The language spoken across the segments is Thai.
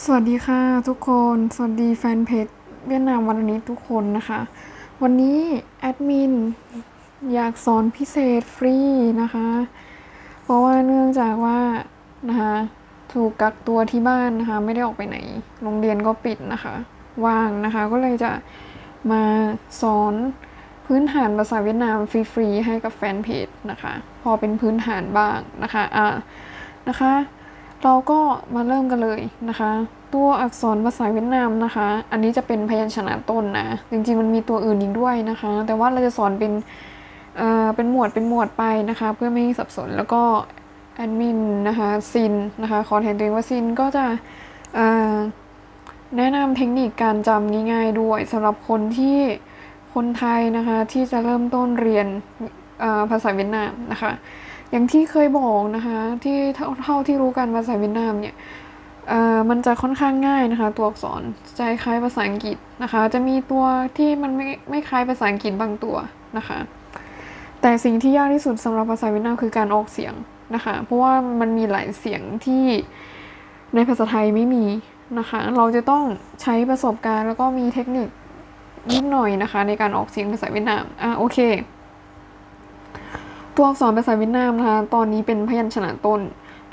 สวัสดีค่ะทุกคน สวัสดีแฟนเพจเวียดนามวันนี้ทุกคนนะคะ วันนี้แอดมินอยากสอนพิเศษฟรีนะคะ เพราะว่าเนื่องจากว่านะคะถูกกักตัวที่บ้านนะคะ ไม่ได้ออกไปไหน โรงเรียนก็ปิดนะคะ ว่างนะคะ ก็เลยจะมาสอนพื้นฐานภาษาเวียดนามฟรีๆให้กับแฟนเพจนะคะ พอเป็นพื้นฐานบ้างนะคะ อ่านะคะ เราก็มาเริ่มกันเลยนะคะ ตัวอักษรภาษาเวียดนามนะคะ อันนี้จะเป็นพยัญชนะต้นนะจริงๆมันมีตัวอื่นอีกด้วยนะคะ แต่ว่าเราจะสอนเป็นเอ่อเป็นหมวดเป็นหมวดไปนะคะ เพื่อไม่ให้สับสนแล้วก็แอดมินนะคะซินนะคะขอแทนตัวเองว่าซินก็จะเอ่อแนะนำเทคนิคการจำง่ายๆด้วยสำหรับคนที่คนไทยนะคะที่จะเริ่มต้นเรียนเอ่อภาษาเวียดนามนะคะ อย่างที่เคยบอกนะคะที่เท่าที่รู้กันภาษาเวียดนามเนี่ยมันจะค่อนข้างง่ายนะคะ ตัวอักษรจะคล้ายภาษาอังกฤษนะคะ จะมีตัวที่มันไม่ไม่คล้ายภาษาอังกฤษบางตัวนะคะ แต่สิ่งที่ยากที่สุดสำหรับภาษาเวียดนามคือการออกเสียงนะคะ เพราะว่ามันมีหลายเสียงที่ในภาษาไทยไม่มีนะคะ เราจะต้องใช้ประสบการณ์แล้วก็มีเทคนิคนิดหน่อยนะคะ ในการออกเสียงภาษาเวียดนามอะโอเค ตัวอักษรภาษาเวียดนามนะคะ ตอนนี้เป็นพยัญชนะต้น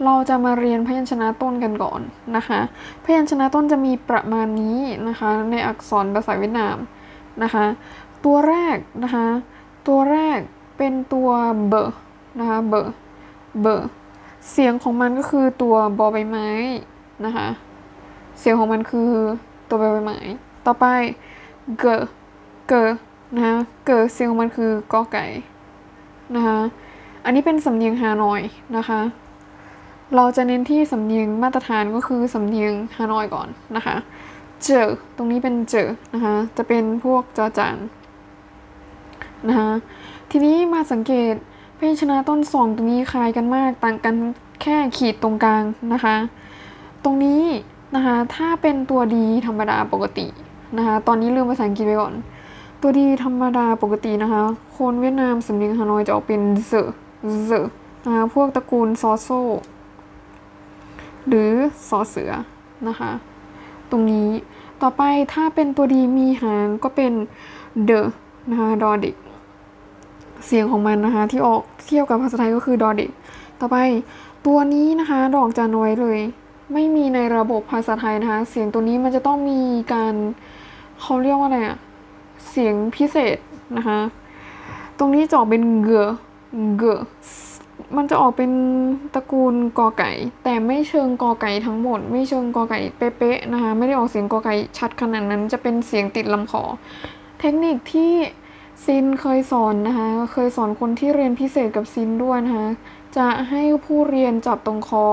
เราจะมาเรียนพยัญชนะต้นกันก่อนนะคะ พยัญชนะต้นจะมีประมาณนี้นะคะ ในอักษรภาษาเวียดนามนะคะ ตัวแรกนะคะ ตัวแรกเป็นตัวเบอนะคะเบอเบอเสียงของมันก็คือตัวบอใบไม้นะคะ เสียงของมันคือตัวใบไม้ ต่อไปเกอเกอนะคะเกอเสียงของมันคือกอไก่ นะคะ อันนี้เป็นสำเนียงฮานอยนะคะ เราจะเน้นที่สำเนียงมาตรฐานก็คือสำเนียงฮานอยก่อนนะคะ เจอ ตรงนี้เป็นเจอนะคะ จะเป็นพวกจอจานนะคะทีนี้มาสังเกตพยัญชนะต้นสองตรงนี้คล้ายกันมากต่างกันแค่ขีดตรงกลางนะคะ ตรงนี้นะคะถ้าเป็นตัวดีธรรมดาปกตินะคะ ตอนนี้ลืมภาษาอังกฤษไปก่อน ตัวดีธรรมดาปกตินะคะ คนเวียดนามสำเนียงฮานอยจะออกเป็นเซเซนะคะพวกตระกูลซอโซ หรือซอเสือนะคะ ตรงนี้ต่อไปถ้าเป็นตัวดีมีหางก็เป็นเดนะคะดอเด็ก เสียงของมันนะคะที่ออกเทียบกับภาษาไทยก็คือดอเด็ก ต่อไปตัวนี้นะคะดอกจะน้อยเลย ไม่มีในระบบภาษาไทยนะคะ เสียงตัวนี้มันจะต้องมีการเขาเรียกว่าอะไรอะ เสียงพิเศษนะคะ ตรงนี้จะออกเป็นเกอเกอมันจะออกเป็นตระกูลกอไก่ แต่ไม่เชิงกอไก่ทั้งหมด ไม่เชิงกอไก่เป๊ะๆนะคะ ไม่ได้ออกเสียงกอไก่ชัดขนาดนั้น จะเป็นเสียงติดลำคอ เทคนิคที่ซินเคยสอนนะคะ เคยสอนคนที่เรียนพิเศษกับซินด้วยนะคะ จะให้ผู้เรียนจับตรงคอ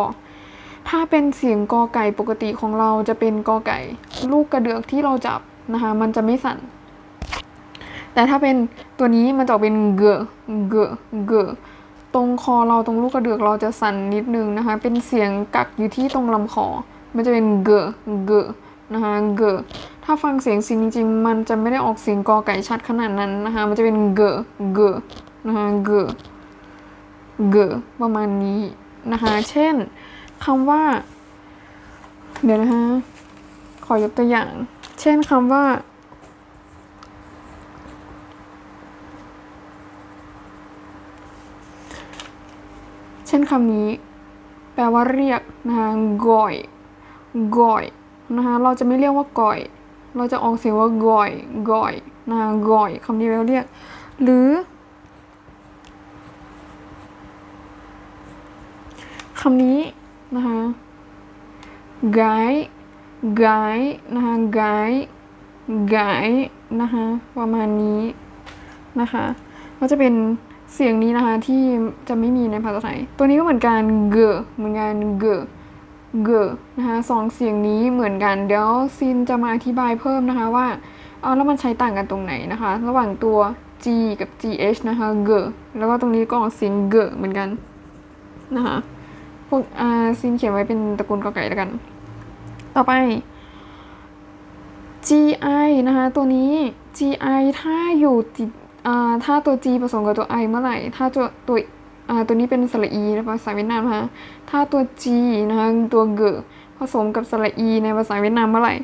ถ้าเป็นเสียงกอไก่ปกติของเราจะเป็นกอไก่ ลูกกระเดือกที่เราจับนะคะ มันจะไม่สั่น แต่ถ้าเป็นตัวนี้มันจะออกเป็นเกอเกอเกอตรงคอเราตรงลูกกระเดือกเราจะสั่นนิดนึงนะคะ เป็นเสียงกักอยู่ที่ตรงลำคอ มันจะเป็นเกอเกอนะคะเกอถ้าฟังเสียงซินจริงๆ มันจะไม่ได้ออกเสียงกอไก่ชัดขนาดนั้นนะคะ มันจะเป็นเกอเกอนะคะเกอเกอประมาณนี้นะคะ เช่นคำว่า เดี๋ยวนะคะ ขอยกตัวอย่าง เช่นคำว่า เช่นคำนี้ แปลว่าเรียกนะคะก่อยก่อยนะคะเราจะไม่เรียกว่าก่อย เราจะออกเสียงว่าก่อยก่อยนะคะก่อยคำนี้แปลว่าเรียก หรือคำนี้นะคะไกไกนะคะไกไกนะคะประมาณนี้นะคะก็จะเป็น เสียงนี้นะคะที่จะไม่มีในภาษาไทย ตัวนี้ก็เหมือนกันเกอเหมือนกันเกอเกอนะคะสองเสียงนี้เหมือนกัน เดี๋ยวซินจะมาอธิบายเพิ่มนะคะว่า เอาแล้วมันใช้ต่างกันตรงไหนนะคะ ระหว่างตัว G กับ GH นะคะเกอแล้วก็ตรงนี้ก็ออกเสียงเกอเหมือนกันนะคะพวกอ่าซินเขียนไว้เป็นตระกูลกอไก่แล้วกัน ต่อไป GI นะคะตัวนี้ GI ถ้าอยู่ติด ถ้าตัว G ผสมกับตัว I เมื่อไหร่ ถ้าตัวตัวตัวนี้เป็นสระอีในภาษาเวียดนามนะคะถ้าตัว G นะคะตัวเกอผสมกับสระอีในภาษาเวียดนามเมื่อไหร่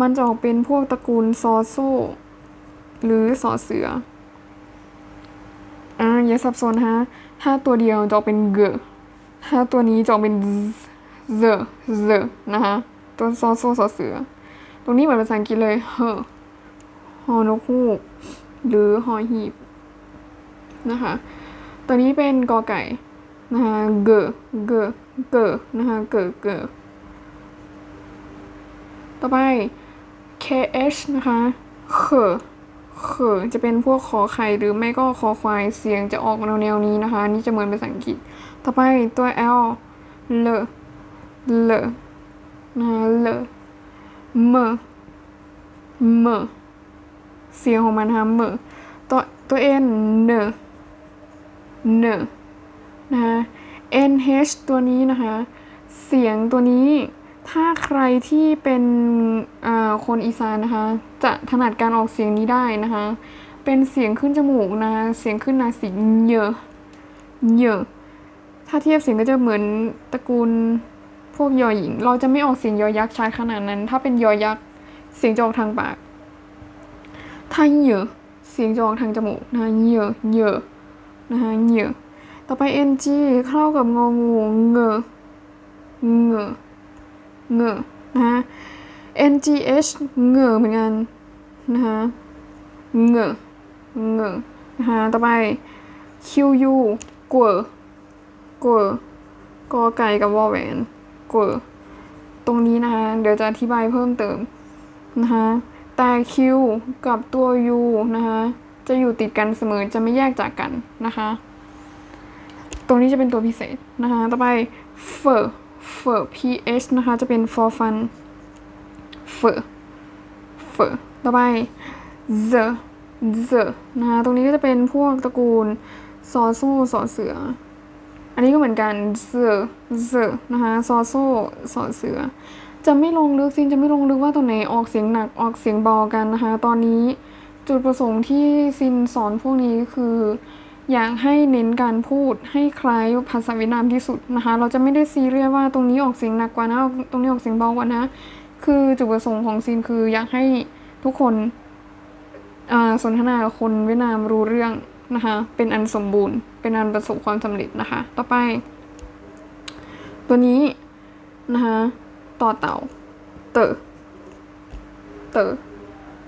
มันจะออกเป็นพวกตระกูลซอโซหรือสอเสืออ่าอย่าสับสนฮะ ถ้าตัวเดียวจะออกเป็นเกอถ้าตัวนี้จะออกเป็นเซเซนะคะตัวซอโซสอเสือ ตรงนี้เหมือนภาษาอังกฤษเลยเฮอฮอนกฮูก หรือหอหีบนะคะ ตัวนี้เป็นกอไก่นะคะเกอเกอเกอนะคะเกอเกอต่อไป KH นะคะเขอเขอจะเป็นพวกขอไข่หรือไม่ก็คอควายเสียงจะออกแนวๆนี้นะคะ นี่จะเหมือนภาษาอังกฤษ ต่อไปตัว L เลเลนะคะเลเมเม เสียงของมันนะคะเมตัวตัว N เนเนนะคะ NH ตัวนี้นะคะ เสียงตัวนี้ถ้าใครที่เป็นคนอีสานนะคะ จะถนัดการออกเสียงนี้ได้นะคะ เป็นเสียงขึ้นจมูกนะเสียงขึ้นนาสิกเยอะเยอะถ้าเทียบเสียงก็จะเหมือนตระกูลพวกยอหญิง เราจะไม่ออกเสียงยอยักษ์ชัดขนาดนั้น ถ้าเป็นยอยักษ์เสียงจะออกทางปาก ถ้าเยอะเสียงจะออกทางจมูกนะคะเยอะเยอะนะคะเยอะต่อไป ng เข้ากับงองูเงอเงอเงอนะคะ ngh เงอเหมือนกันนะคะเงอเงอนะคะต่อไป qu กวกวกอไก่กับวอแหวนกวตรงนี้นะคะ เดี๋ยวจะอธิบายเพิ่มเติมนะคะ แต่ q กับตัว u นะคะจะอยู่ติดกันเสมอจะไม่แยกจากกันนะคะ ตรงนี้จะเป็นตัวพิเศษนะคะต่อไป f f ph นะคะจะเป็น for fun f f ต่อไป z z นะคะตรงนี้ก็จะเป็นพวกตระกูลซอโซ่สอเสือ อันนี้ก็เหมือนกัน z z นะคะซอโซ่สอเสือ จะไม่ลงลึกซินจะไม่ลงลึกว่าตัวไหนออกเสียงหนักออกเสียงเบากันนะคะ ตอนนี้จุดประสงค์ที่ซินสอนพวกนี้คือ อยากให้เน้นการพูดให้คล้ายภาษาเวียดนามที่สุดนะคะ เราจะไม่ได้ซีเรียสว่าตรงนี้ออกเสียงหนักกว่านะตรงนี้ออกเสียงเบากว่านะ คือจุดประสงค์ของซีนคืออยากให้ทุกคนสนทนาคนเวียดนามรู้เรื่องนะคะ เป็นอันสมบูรณ์ เป็นอันประสบความสำเร็จนะคะ ต่อไป ตัวนี้นะคะ ต่อเต่า เตอเตอ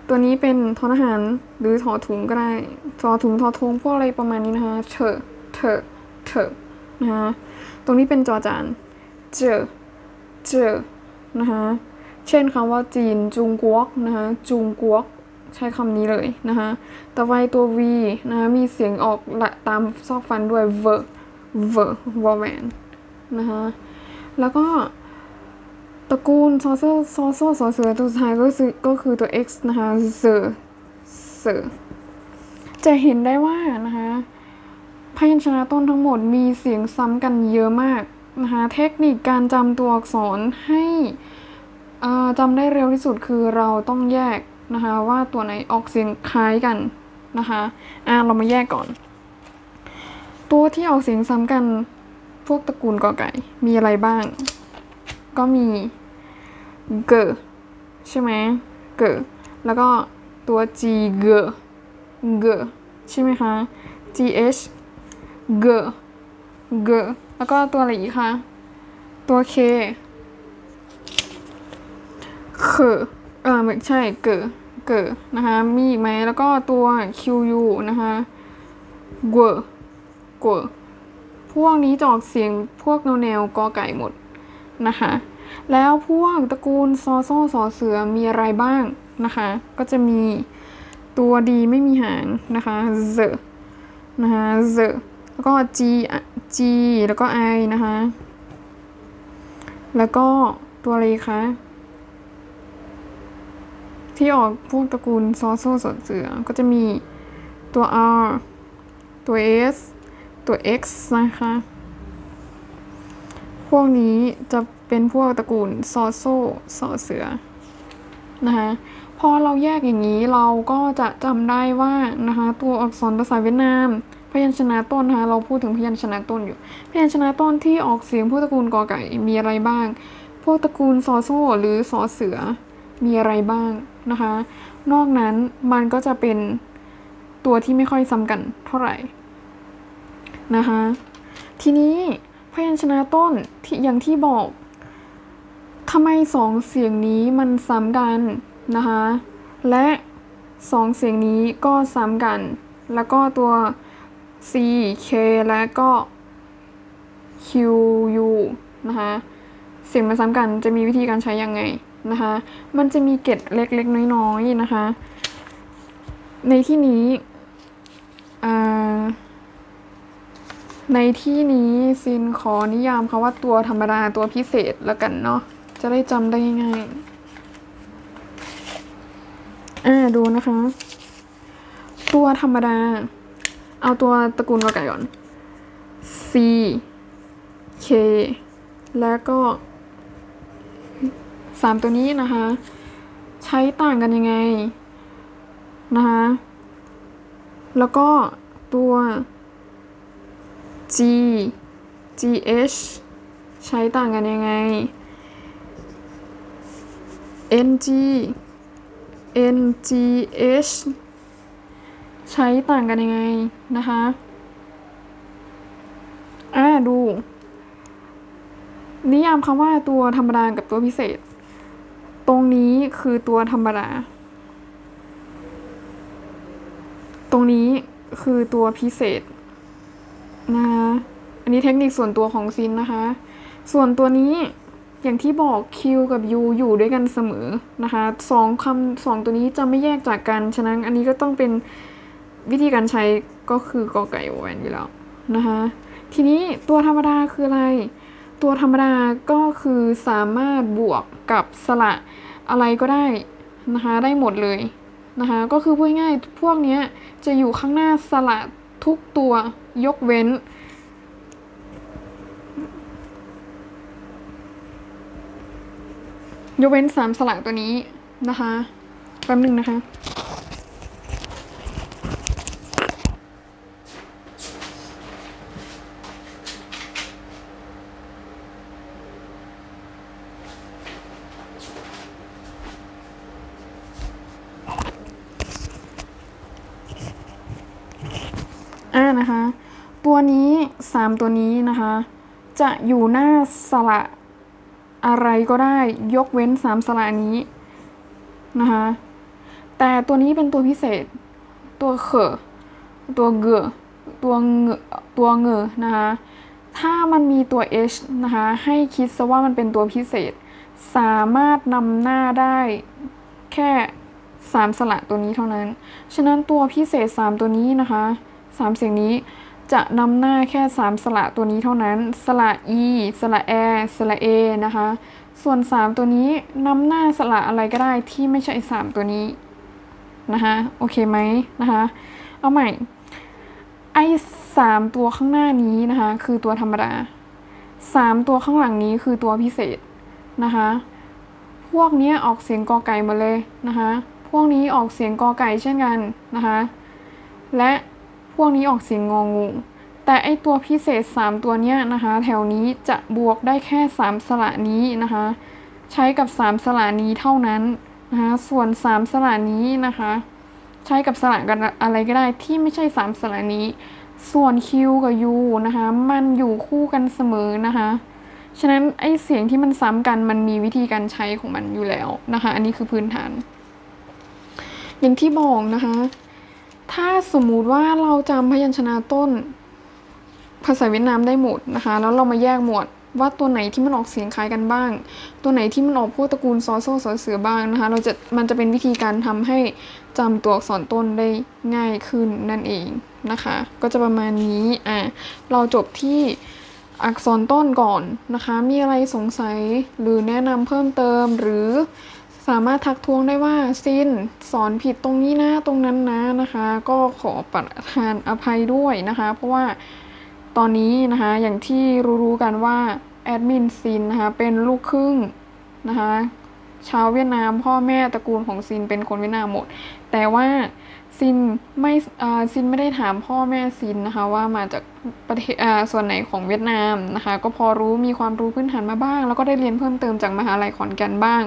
ตัวนี้เป็นทอทหารหรือถอถุงก็ได้ทอถุงทอทงพวกอะไรประมาณนี้นะคะเถอเถอเถอนะคะตรงนี้เป็นจอจาน เจอ เจอนะคะเช่นคำว่าจีนจุงกวกนะคะจุงกวกใช้คำนี้เลยนะคะต่อไปตัว V นะคะมีเสียงออกละตามซอกฟันด้วย v v วอแวนนะคะแล้วก็ ตระกูลซอโซซอโซซอเสือตัวสุดท้ายก็คือก็คือตัว X นะคะเซอเซอจะเห็นได้ว่านะคะพยัญชนะต้นทั้งหมดมีเสียงซ้ำกันเยอะมากนะคะเทคนิคการจำตัวอักษรให้จำได้เร็วที่สุดคือเราต้องแยกนะคะว่าตัวไหนออกเสียงคล้ายกันนะคะอ่าเรามาแยกก่อน ตัวที่ออกเสียงซ้ำกันพวกตระกูลกอไก่มีอะไรบ้าง ก็มี เกอใช่ไหมเกอแล้วก็ตัว G เกอเกอใช่ไหมคะ GH เกอเกอแล้วก็ตัวอะไรอีกคะ ตัว K เขเออไม่ใช่เกอเกอนะคะ มีอีกไหมแล้วก็ตัว QU นะคะกัวกัวพวกนี้จะออกเสียงพวกแนวแนวกอไก่หมดนะคะ แล้วพวกตระกูลซอโซ่สอเสือมีอะไรบ้างนะคะ ก็จะมีตัวดีไม่มีหางนะคะเซนะคะเซแล้วก็ G G แล้วก็ I นะคะ แล้วก็ตัวอะไรคะที่ออกพวกตระกูลซอโซ่สอเสือก็จะมีตัว R ตัว S ตัว X นะคะ พวกนี้จะ เป็นพวกตระกูลซอโซ่สอเสือนะคะพอเราแยกอย่างนี้เราก็จะจำได้ว่านะคะตัวอักษรภาษาเวียดนาม พยัญชนะต้นนะคะเราพูดถึงพยัญชนะต้นอยู่ พยัญชนะต้นที่ออกเสียงพวกตระกูลกอไก่มีอะไรบ้าง พวกตระกูลซอโซ่หรือซอเสือมีอะไรบ้างนะคะ นอกนั้นมันก็จะเป็นตัวที่ไม่ค่อยซ้ำกันเท่าไหร่นะคะ ทีนี้พยัญชนะต้นที่อย่างที่บอก ทำไมสองเสียงนี้มันซ้ำกันนะคะ และสองเสียงนี้ก็ซ้ำกัน แล้วก็ตัว C K และก็ Q U นะคะเสียงมันซ้ำกันจะมีวิธีการใช้ยังไงนะคะ มันจะมีเกร็ดเล็กๆ น้อยๆ นะคะ ในที่นี้ในที่นี้ซินขอนิยามคำว่าตัวธรรมดาตัวพิเศษแล้วกันเนาะ จะได้จำได้ง่ายๆอ่าดูนะคะ ตัวธรรมดา เอาตัวตระกูลกอไก่ก่อน C K แล้วก็สามตัวนี้นะคะ ใช้ต่างกันยังไงนะคะแล้วก็ตัว G G H ใช้ต่างกันยังไง N G N G H ใช้ต่างกันยังไงนะคะ อ่าดู นิยามคำว่าตัวธรรมดากับตัวพิเศษ ตรงนี้คือตัวธรรมดา ตรงนี้คือตัวพิเศษนะคะอันนี้เทคนิคส่วนตัวของซินนะคะ ส่วนตัวนี้ อย่างที่บอก Q กับ U อยู่ด้วยกันเสมอนะคะสองคำสองตัวนี้จะไม่แยกจากกัน ฉะนั้นอันนี้ก็ต้องเป็นวิธีการใช้ก็คือกอไก่โอแวนอยู่แล้วนะคะทีนี้ตัวธรรมดาคืออะไร ตัวธรรมดาก็คือสามารถบวกกับสระอะไรก็ได้นะคะได้หมดเลยนะคะก็คือพูดง่ายๆพวกนี้จะอยู่ข้างหน้าสระทุกตัวยกเว้น ยกเว้นสามสระตัวนี้นะคะแป๊บหนึ่งนะคะอ่านะคะ ตัวนี้สามตัวนี้นะคะ จะอยู่หน้าสระ อะไรก็ได้ยกเว้นสามสระนี้นะคะแต่ตัวนี้เป็นตัวพิเศษ ตัวเขอตัวเกอตัวเงอตัวเงอนะคะถ้ามันมีตัว h นะคะให้คิดซะว่ามันเป็นตัวพิเศษ สามารถนำหน้าได้แค่สามสระตัวนี้เท่านั้น ฉะนั้นตัวพิเศษสามตัวนี้นะคะสามเสียงนี้ จะนำหน้าแค่สามสระตัวนี้เท่านั้น สระ e สระ a สระ a นะคะ ส่วนสามตัวนี้นำหน้าสระอะไรก็ได้ที่ไม่ใช่สามตัวนี้นะคะโอเคไหมนะคะเอาใหม่ไอ้สามตัวข้างหน้านี้นะคะ คือตัวธรรมดาสามตัวข้างหลังนี้คือตัวพิเศษนะคะ พวกนี้ออกเสียงกอไก่หมาเลยนะคะ พวกนี้ออกเสียงกอไก่เช่นกันนะคะ และ พวกนี้ออกเสียงงองู แต่ไอตัวพิเศษ 3 ตัวเนี้ยนะคะ แถวนี้จะบวกได้แค่ 3 สระนี้นะคะ ใช้กับ 3 สระนี้เท่านั้นนะคะ ส่วน 3 สระนี้นะคะ ใช้กับสระกันอะไรก็ได้ที่ไม่ใช่ 3 สระนี้ ส่วน Q กับ U นะคะ มันอยู่คู่กันเสมอนะคะฉะนั้นไอเสียงที่มันซ้ำกันมันมีวิธีการใช้ของมันอยู่แล้วนะคะ อันนี้คือพื้นฐาน อย่างที่บอกนะคะ ถ้าสมมุติว่าเราจำพยัญชนะต้น ภาษาเวียดนามได้หมดนะคะ แล้วเรามาแยกหมวดว่าตัวไหนที่มันออกเสียงคล้ายกันบ้าง ตัวไหนที่มันออกพวกตระกูลซอโซ่ซอเสือบ้างนะคะ เราจะมันจะเป็นวิธีการทำให้จำตัวอักษรต้นได้ง่ายขึ้นนั่นเองนะคะ ก็จะประมาณนี้อะเราจบที่อักษรต้นก่อนนะคะ มีอะไรสงสัยหรือแนะนำเพิ่มเติมหรือ สามารถทักท้วงได้ว่าซินสอนผิดตรงนี้นะตรงนั้นนะนะคะ ก็ขอประทานอภัยด้วยนะคะ เพราะว่าตอนนี้นะคะอย่างที่รู้ๆกันว่าแอดมินซินนะคะเป็นลูกครึ่งนะคะชาวเวียดนามพ่อแม่ตระกูลของซินเป็นคนเวียดนามหมด แต่ว่า ซินไม่ซินไม่ได้ถามพ่อแม่ซินนะคะว่ามาจากประเทศส่วนไหนของเวียดนามนะคะก็พอรู้มีความรู้พื้นฐานมาบ้าง แล้วก็ได้เรียนเพิ่มเติมจากมหาลัยขอนแก่นบ้าง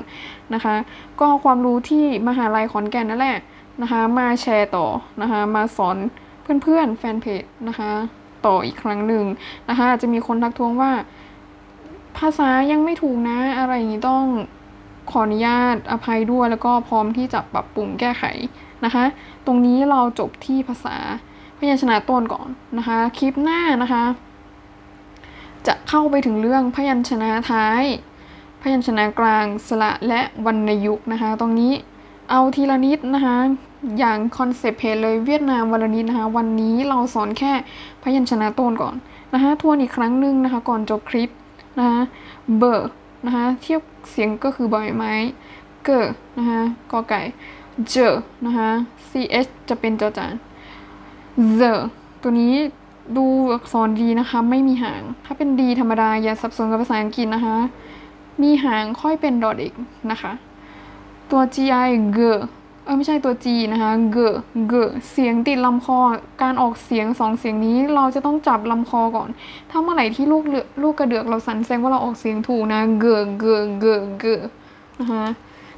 นะคะ ก็ความรู้ที่มหาลัยขอนแก่นนั่นแหละนะคะมาแชร์ต่อนะคะมาสอนเพื่อนๆแฟนเพจนะคะต่ออีกครั้งหนึ่งนะคะจจะมีคนทักท้วงว่า ภาษายังไม่ถูกนะอะไรอย่างนี้ต้องขออนุญาตอภัยด้วยแล้วก็พร้อมที่จะปรับปรุงแก้ไข นะคะ ตรงนี้เราจบที่ภาษาพยัญชนะต้นก่อนนะคะ คลิปหน้านะคะ จะเข้าไปถึงเรื่องพยัญชนะท้าย พยัญชนะกลางสระและวรรณยุกต์นะคะ ตรงนี้เอาทีละนิดนะคะ อย่างคอนเซปต์เพจเลยเวียดนามวรรณนิดนะคะ วันนี้เราสอนแค่พยัญชนะต้นก่อนนะคะทวนอีกครั้งหนึ่งนะคะ ก่อนจบคลิปนะคะเบอร์นะคะเทียบเสียงก็คือใบไม้เกอนะคะกอไก่ เจอนะคะ ch จะเป็นจอจาน the ตัวนี้ดูอักษรดีนะคะ ไม่มีหาง ถ้าเป็นดีธรรมดา อย่าสับสนกับภาษาอังกฤษนะคะ มีหางค่อยเป็นดอเด็กนะคะ ตัว gi เกอเออไม่ใช่ตัว g นะคะเกอเกอเสียงติดลำคอ การออกเสียงสองเสียงนี้เราจะต้องจับลำคอก่อน ถ้าเมื่อไหร่ที่ลูกลูกกระเดือกเราสั่นแสดงว่าเราออกเสียงถูกนะเกอเกอเกอเกอนะคะ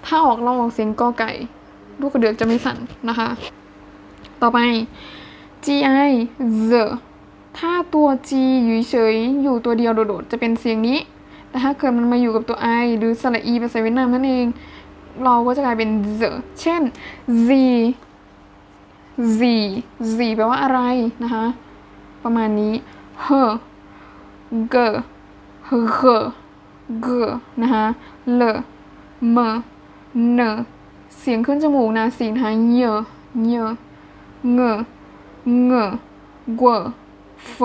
ถ้าออกเราออกเสียงกอไก่ ลูกกระเดือกจะไม่สั่นนะคะ ต่อไป gi the ถ้าตัว g อยู่เฉยอยู่ตัวเดียวโดดๆ จะเป็นเสียงนี้ แต่ถ้าเกิดมันมาอยู่กับตัว i หรือสระ e ภาษาเวียดนามนั่นเอง เราก็จะกลายเป็น the เช่น z z z แปลว่าอะไรนะคะ ประมาณนี้ h g h g g นะคะ l m n เสียงขึ้นจมูกนะเสียงทางเยอะเยอะเงเงกวเฟ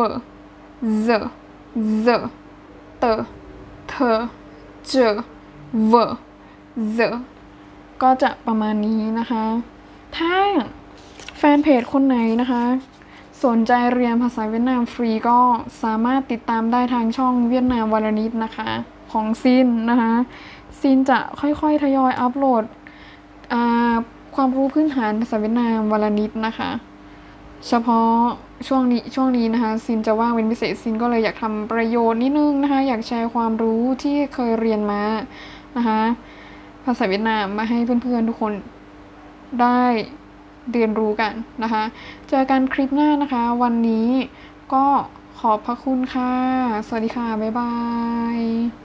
ซซเตเธเจเวเซก็จะประมาณนี้นะคะ ถ้าแฟนเพจคนไหนนะคะ สนใจเรียนภาษาเวียดนามฟรีก็สามารถติดตามได้ทางช่องเวียดนามวารนิดนะคะ ของซินนะคะ ซินจะค่อยๆ ทยอยอัปโหลด ความรู้พื้นฐานภาษาเวียดนามวารนิดนะคะ เฉพาะช่วงนี้ช่วงนี้นะคะซินจะว่างเป็นพิเศษซินก็เลยอยากทำประโยชน์นิดนึงนะคะ อยากแชร์ความรู้ที่เคยเรียนมานะคะภาษาเวียดนามมาให้เพื่อนๆทุกคนได้เรียนรู้กันนะคะ เจอกันคลิปหน้านะคะ วันนี้ก็ขอบพระคุณค่ะ สวัสดีค่ะ บ๊ายบาย